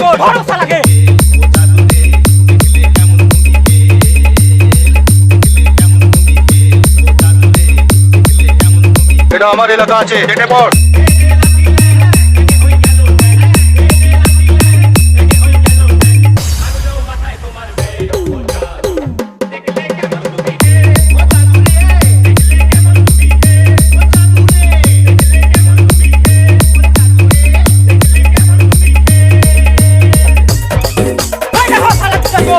ধরো শালাকে এটা আমার এলাকা আছে কেটে পড়।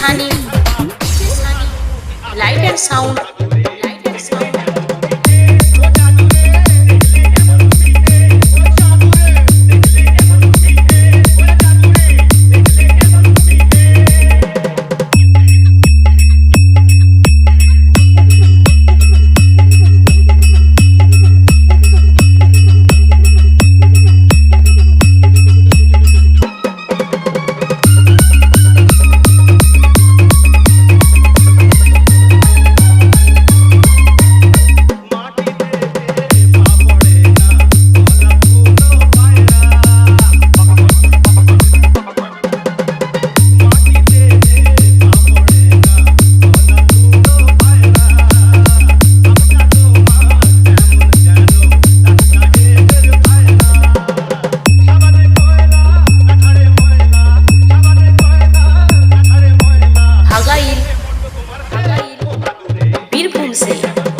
পালাছিস কথা DJ Sunny. music.